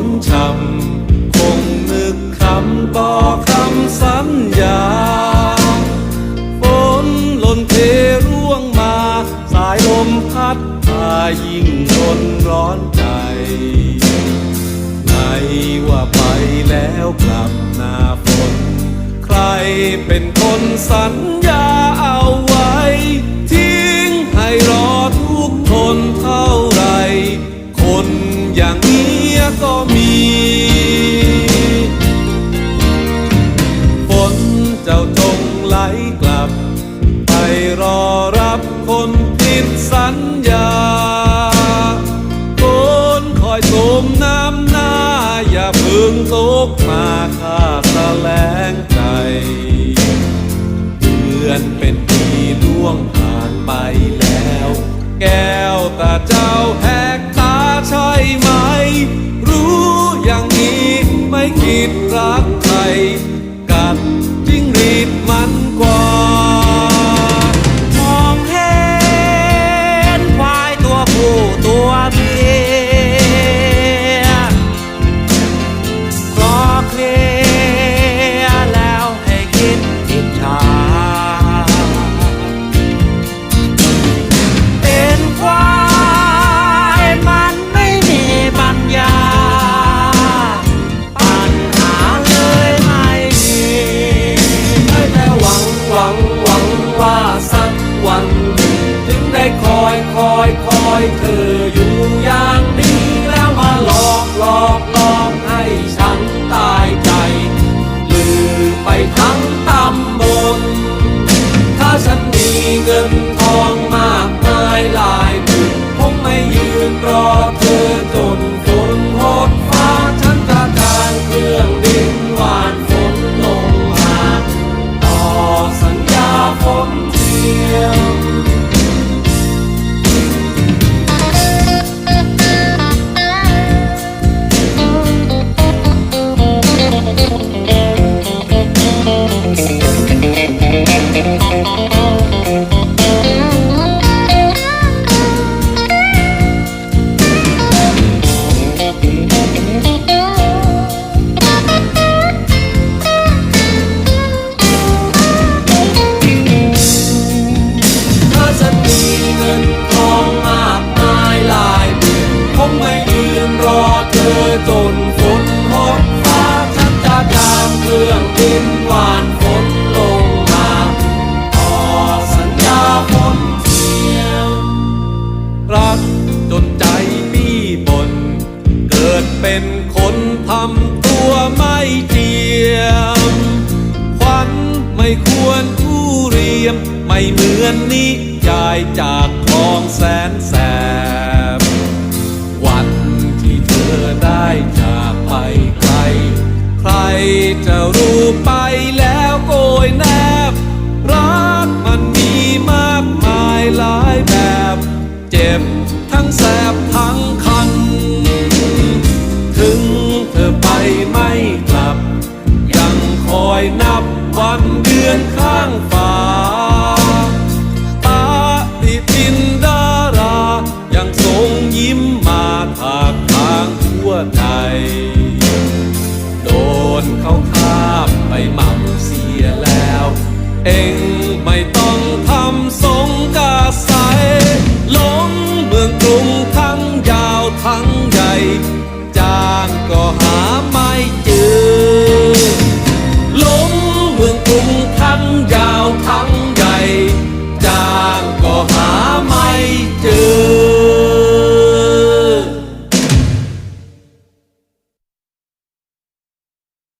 นช้ำคงนึกคำต่อคำสัญญาฝนหล่นเทร่วงมา สายลมพัดพายิ่งรนร้อนใจในว่าไปแล้วกลับหน้าฝน ใครเป็นคนสัญญา น้ำหน้า อย่าพึ่งตกมาข้าแสลงใจ เดือนเป็นปีล่วงผ่านไปแล้ว แก้วตาเจ้าแหกตาใช่ไหม รู้อย่างนี้ไม่คิดรักใคร กัดจิ้งหรีดมา เป็นคนทำตัวไม่เจียมควันไม่ควรทุเรียม ไม่เหมือนนิยายจากคลองแสนแสบ วันที่เธอได้จากไปไกล ใครจะรู้ไปแล้วโกยแนบ รักมันมีมากมายหลายแบบ เจ็บทั้งแส อยนับวันเดือนข้างฟ้า ตาติปินดารา ยังทรงยิ้มมาทากทางทั่วไทยโดนเขาข้ามไปมั่งเสียแล้ว เองไม่ต้อง